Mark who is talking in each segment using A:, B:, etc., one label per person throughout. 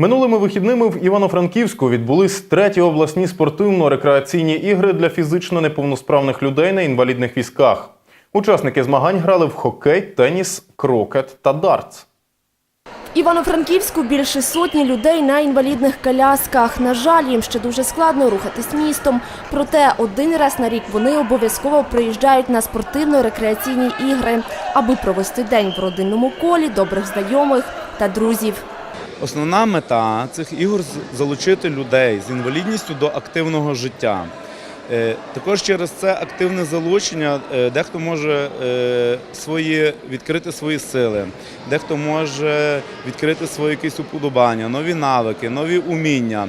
A: Минулими вихідними в Івано-Франківську відбулись треті обласні спортивно-рекреаційні ігри для фізично неповносправних людей на інвалідних візках. Учасники змагань грали в хокей, теніс, крокет та дартс.
B: Івано-Франківську більше сотні людей на інвалідних колясках. На жаль, їм ще дуже складно рухатись містом. Проте один раз на рік вони обов'язково приїжджають на спортивно-рекреаційні ігри, аби провести день в родинному колі, добрих знайомих та друзів.
C: Основна мета цих ігор залучити людей з інвалідністю до активного життя. Е, Також через це активне залучення е, дехто може е, свої, відкрити свої сили, дехто може відкрити свої якісь уподобання, нові навики, нові уміння.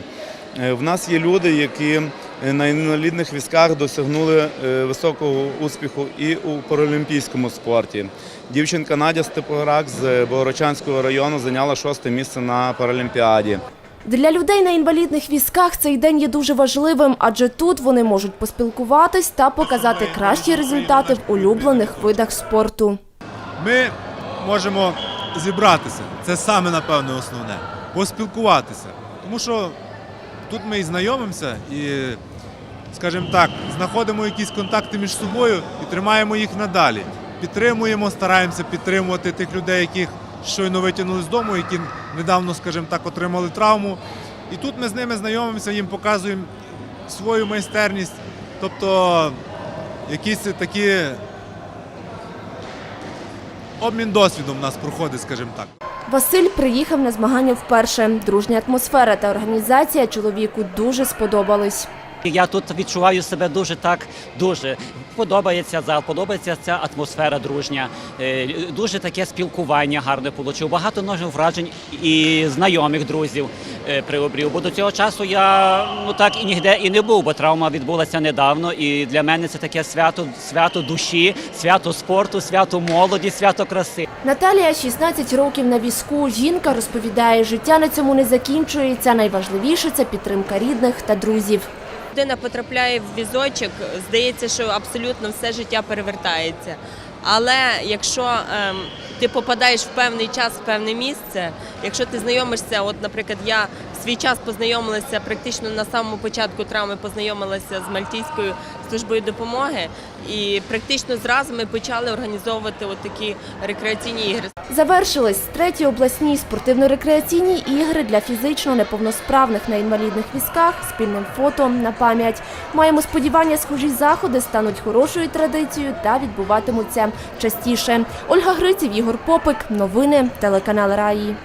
C: В нас є люди, які на інвалідних візках досягнули е, високого успіху і у паралімпійському спорті. Дівчинка Надя Степограк з Богородчанського району зайняла шосте місце на Паралімпіаді.
B: Для людей на інвалідних візках цей день є дуже важливим, адже тут вони можуть поспілкуватись та показати кращі результати в улюблених видах спорту.
D: ми можемо зібратися. Це саме напевне основне. Поспілкуватися. Тому що тут ми і знайомимося, і, скажімо так, знаходимо якісь контакти між собою і тримаємо їх надалі. Підтримуємо, стараємося підтримувати тих людей, яких щойно витягнули з дому, які недавно, скажімо так, отримали травму. І тут ми з ними знайомимося, їм показуємо свою майстерність, тобто якісь такі обмін досвідом у нас проходить, скажімо так.
B: Василь приїхав на змагання вперше. Дружня атмосфера та організація чоловіку дуже сподобались.
E: Я тут відчуваю себе дуже так, дуже подобається зал, подобається ця атмосфера дружня, е, дуже таке спілкування гарне получив. Багато нових вражень і знайомих друзів приобрів. Бо до цього часу я ну так і ніде і не був, бо травма відбулася недавно. І для мене це таке свято, свято душі, свято спорту, свято молоді, свято краси.
B: Наталія 16 років на візку. Жінка розповідає, життя на цьому не закінчується. Найважливіше це підтримка рідних та друзів.
F: людина потрапляє в візочок, здається, що абсолютно все життя перевертається. Але якщо ем, ти попадаєш в певний час, в певне місце, якщо ти знайомишся, от, наприклад, я свій час познайомилася практично на самому початку травми, познайомилася з Мальтійською службою допомоги, і практично зразу ми почали організовувати такі рекреаційні ігри.
B: Завершились треті обласні спортивно-рекреаційні ігри для фізично неповносправних на інвалідних візках спільним фото на пам'ять. Маємо сподівання, схожі заходи стануть хорошою традицією та відбуватимуться частіше. Ольга Гриців, Ігор Попик. Новини телеканал Раї.